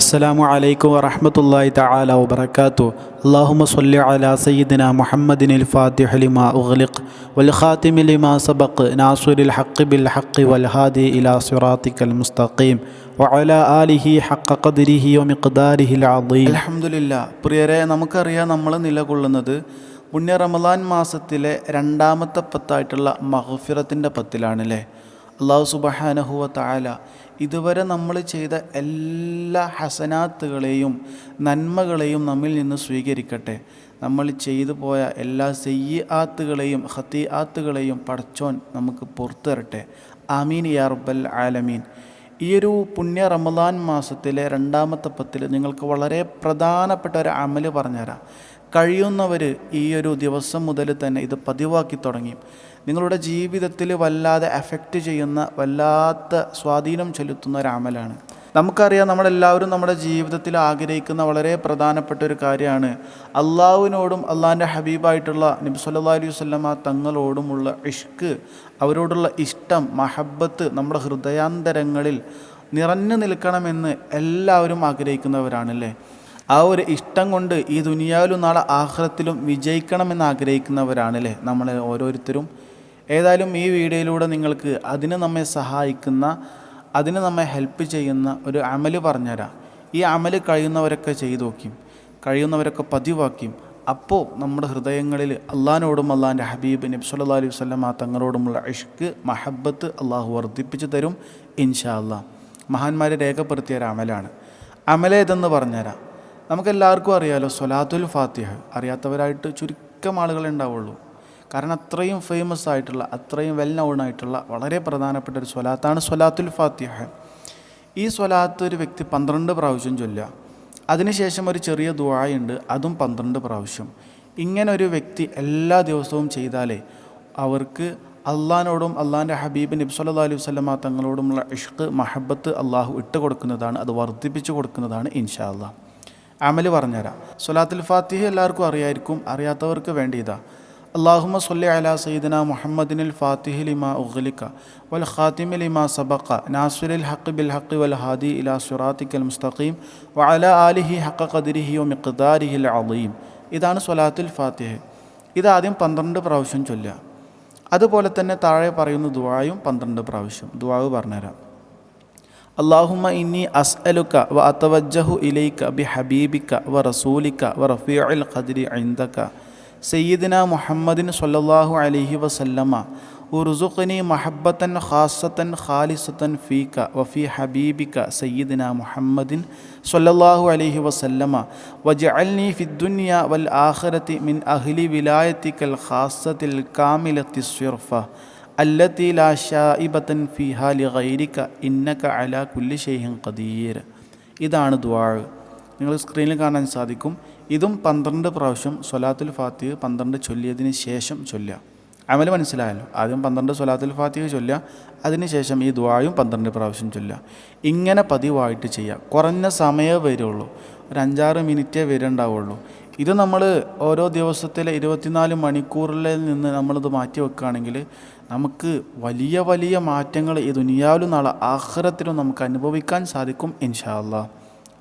അസ്സലാമു അലൈക്കും വറഹമത്തല്ലാഹി തആല വബറകാതു അല്ലാഹുമ്മ സ്വല്ലി അലാ സയ്യിദിന മുഹമ്മദിനിൽ ഫാത്തിഹ ലിമാ ഉഗ്ലിഖ് വൽ ഖാതിമി ലിമാ സബഖ് നാസിറുൽ ഹഖ് ബിൽ ഹഖ് വൽ ഹാദി ഇലാ സിറാത്തിക്കൽ മുസ്തഖീം വഅലാ ആലിഹി ഹഖ ഖദ്രിഹി വമിഖ്ദാരിഹിൽ അദീം. അൽഹംദുലില്ലാ പ്രിയരെ നമുക്കറിയാം നമ്മൾ നിലകൊള്ളുന്നത് പുണ്യ റമദാൻ മാസത്തിലെ രണ്ടാമത്തെ പത്തായിട്ടുള്ള മഹഫിറത്തിന്റെ പത്തിലാണല്ലേ? അള്ളാഹു സുബഹാനഹുവ താല ഇതുവരെ നമ്മൾ ചെയ്ത എല്ലാ ഹസനാത്തുകളെയും നന്മകളെയും നമ്മിൽ നിന്ന് സ്വീകരിക്കട്ടെ. നമ്മൾ ചെയ്തു പോയ എല്ലാ സെയ്യാത്തുകളെയും ഹത്തി ആത്തുകളെയും പടച്ചോൻ നമുക്ക് പുറത്തു തരട്ടെ ആമീൻ യാ റബ്ബൽ ആലമീൻ. ഈ ഒരു പുണ്യ റമദാൻ മാസത്തിലെ രണ്ടാമത്തെ പത്തിൽ നിങ്ങൾക്ക് വളരെ പ്രധാനപ്പെട്ട ഒരു അമൽ പറഞ്ഞുതരാം. കഴിയുന്നവർ ഈയൊരു ദിവസം മുതൽ തന്നെ ഇത് പതിവാക്കി തുടങ്ങി. നിങ്ങളുടെ ജീവിതത്തിൽ വല്ലാതെ എഫക്റ്റ് ചെയ്യുന്ന വല്ലാത്ത സ്വാധീനം ചെലുത്തുന്ന ഒരു അമലാണ്. നമുക്കറിയാം നമ്മളെല്ലാവരും നമ്മുടെ ജീവിതത്തിൽ ആഗ്രഹിക്കുന്ന വളരെ പ്രധാനപ്പെട്ട ഒരു കാര്യമാണ്. അള്ളാഹുവിനോടും അള്ളാഹിന്റെ ഹബീബായിട്ടുള്ള നബി സല്ലാ അലൈഹി വസ്ലമ തങ്ങളോടുമുള്ള ഇഷ്ക് അവരോടുള്ള ഇഷ്ടം മഹബത്ത് നമ്മുടെ ഹൃദയാന്തരങ്ങളിൽ നിറഞ്ഞു നിൽക്കണമെന്ന് എല്ലാവരും ആഗ്രഹിക്കുന്നവരാണല്ലേ? ആ ഒരു ഇഷ്ടം കൊണ്ട് ഈ ദുനിയാവിലും നാളെ ആഹ്റത്തിലും വിജയിക്കണമെന്ന് ആഗ്രഹിക്കുന്നവരാണല്ലേ നമ്മളെ ഓരോരുത്തരും? ഏതായാലും ഈ വീഡിയോയിലൂടെ നിങ്ങൾക്ക് അതിന് നമ്മെ സഹായിക്കുന്ന അതിന് നമ്മെ ഹെൽപ്പ് ചെയ്യുന്ന ഒരു അമൽ പറഞ്ഞുതരാം ഈ അമൽ കഴിയുന്നവരൊക്കെ ചെയ്തു നോക്കിയും കഴിയുന്നവരൊക്കെ പതിവാക്കിയും അപ്പോൾ നമ്മുടെ ഹൃദയങ്ങളിൽ അള്ളഹാനോടും അള്ളാഹാന്റെ ഹബീബ് നബി സല്ലാ അലൈഹി വസ്ലം ആ തങ്ങളോടുമുള്ള ഇഷ്ക് മഹബത്ത് അള്ളാഹു വർദ്ധിപ്പിച്ചു തരും ഇൻഷാ അല്ലാ മഹാന്മാരെ രേഖപ്പെടുത്തിയ ഒരു അമലാണ്. അമലേതെന്ന് പറഞ്ഞുതരാം നമുക്കെല്ലാവർക്കും അറിയാലോ സൊലാത്തുൽ ഫാത്തിഹ. അറിയാത്തവരായിട്ട് ചുരുക്കം ആളുകളെ ഉണ്ടാവുള്ളൂ. കാരണം അത്രയും ഫേമസ് ആയിട്ടുള്ള അത്രയും വെൽ നൗൺ ആയിട്ടുള്ള വളരെ പ്രധാനപ്പെട്ട ഒരു സ്വലാത്താണ് സ്വലാത്തുൽ ഫാത്തിഹ. ഈ സ്വലാത്ത് ഒരു വ്യക്തി പന്ത്രണ്ട് പ്രാവശ്യം ചൊല്ലുക. അതിനുശേഷം ഒരു ചെറിയ ദുവായുണ്ട് അതും പന്ത്രണ്ട് പ്രാവശ്യം. ഇങ്ങനെ ഒരു വ്യക്തി എല്ലാ ദിവസവും ചെയ്താലേ അവർക്ക് അള്ളഹാനോടും അള്ളാഹാന്റെ ഹബീബ് നബി അലൈഹി വസ്ലമ തങ്ങളോടുമുള്ള ഇഷ്ക് മഹബത്ത് അള്ളാഹു ഇട്ട് കൊടുക്കുന്നതാണ് അത് വർദ്ധിപ്പിച്ചു കൊടുക്കുന്നതാണ് ഇൻഷാ അള്ളാഹ്. അമൽ പറഞ്ഞുതരാം. സൊലാത്തുൽ ഫാത്തിഹ എല്ലാവർക്കും അറിയായിരിക്കും അറിയാത്തവർക്ക് വേണ്ടി ഇതാ അള്ളാഹുമ സൊല്ലി അല സയ്യിദിന മുഹമ്മദിനിൽ ഫാത്തിഹി ലിമ ഉഖ്ലിക്ക വൽ ഖാത്തിമി ലിമ സബക്ക നാസുരിൽ ഹക്ക് ബിൽ ഹക്ക് വൽ ഹാദി ഇല സുറാത്തിക്കൽ മുസ്തഖീം വ അല ആലിഹി ഹക്ക ഖദിരിഹി ഒ മിഖ്ദാരിഹിൽ അലീം. ഇതാണ് സൊലാത്തുൽ ഫാത്തിഹ്. ഇതാദ്യം പന്ത്രണ്ട് പ്രാവശ്യം ചൊല്ലുക. അതുപോലെ തന്നെ താഴെ പറയുന്ന ദുവായും പന്ത്രണ്ട് പ്രാവശ്യം. ദുവാവ് പറഞ്ഞുതരാം. അള്ളാഹുമ ഇന്നി അസ് അലുക്ക വ അതവജഹു ഇലൈക്ക ബി ഹബീബിക്ക വ റസൂലിക്ക വ റഫീഅൽ ഖദിരി ഐന്ദക്ക സയ്യിദിന മുഹമ്മദിൻ സൊല്ലാഹു അലഹി വസല്ലമ്മ ഉർസുഖനി മഹബത്തൻ ഖാസത്തൻ ഖാലിസത്തൻ ഫീക്ക വഫി ഹബീബിക്ക സയ്യിദിന മുഹമ്മദിൻ സൊല്ലാഹു അലഹി വസല്ലമ വജ അൽനി ഫിദ്ദുനിയ വൽ ആഖിറത്തി മിൻ അഹ്ലി വിലായത്തിക്കൽ ഖാസത്തിൽ കാമിലത്തി സ്വിർഫ അല്ലത്തി ലാ ഷായിബത്തൻ ഫിഹ ലി ഗൈരിക ഇന്നക അല കുല്ലി ഷെയ്ഹിൻ ഖദീർ. ഇതാണ് ദ്വാഴ് നിങ്ങൾ സ്ക്രീനിൽ കാണാൻ സാധിക്കും. ഇതും പന്ത്രണ്ട് പ്രാവശ്യം സൊലാത്തുൽ ഫാത്തിഹ് പന്ത്രണ്ട് ചൊല്ലിയതിന് ശേഷം ചൊല്ലുക. അമൽ മനസ്സിലായല്ലോ? ആദ്യം പന്ത്രണ്ട് സൊലാത്തുൽ ഫാത്തിഹ് ചൊല്ലുക അതിനുശേഷം ഈ ദ്വായും പന്ത്രണ്ട് പ്രാവശ്യം ചൊല്ലുക. ഇങ്ങനെ പതിവായിട്ട് ചെയ്യുക. കുറഞ്ഞ സമയമേ വരുള്ളൂ. ഒരു അഞ്ചാറ് മിനിറ്റേ വരുന്നുണ്ടാവുള്ളൂ. ഇത് നമ്മൾ ഓരോ ദിവസത്തിലെ ഇരുപത്തിനാല് മണിക്കൂറിൽ നിന്ന് നമ്മളിത് മാറ്റി വെക്കുകയാണെങ്കിൽ നമുക്ക് വലിയ വലിയ മാറ്റങ്ങൾ ഈ ദുനിയാവിലും നാളെ ആഹ്റത്തിലും നമുക്ക് അനുഭവിക്കാൻ സാധിക്കും ഇൻഷാല്ല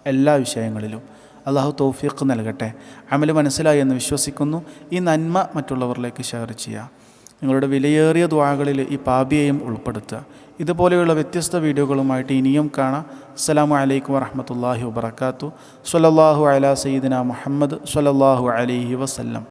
എല്ലാ വിഷയങ്ങളിലും. അള്ളാഹു തൗഫീഖ് നൽകട്ടെ. അമൽ മനസ്സിലായി എന്ന് വിശ്വസിക്കുന്നു. ഈ നന്മ മറ്റുള്ളവരിലേക്ക് ഷെയർ ചെയ്യുക. നിങ്ങളുടെ വിലയേറിയ ദ്വാകളിൽ ഈ പാപിയെയും ഉൾപ്പെടുത്തുക. ഇതുപോലെയുള്ള വ്യത്യസ്ത വീഡിയോകളുമായിട്ട് ഇനിയും കാണാം. അസ്സലാമു അലൈക്കും വറഹമത്തല്ലാഹി വബർക്കാത്തു സ്വലല്ലാഹു അല സയ്യിദിന മുഹമ്മദ് സ്വലല്ലാഹു അലൈഹി വസല്ലം.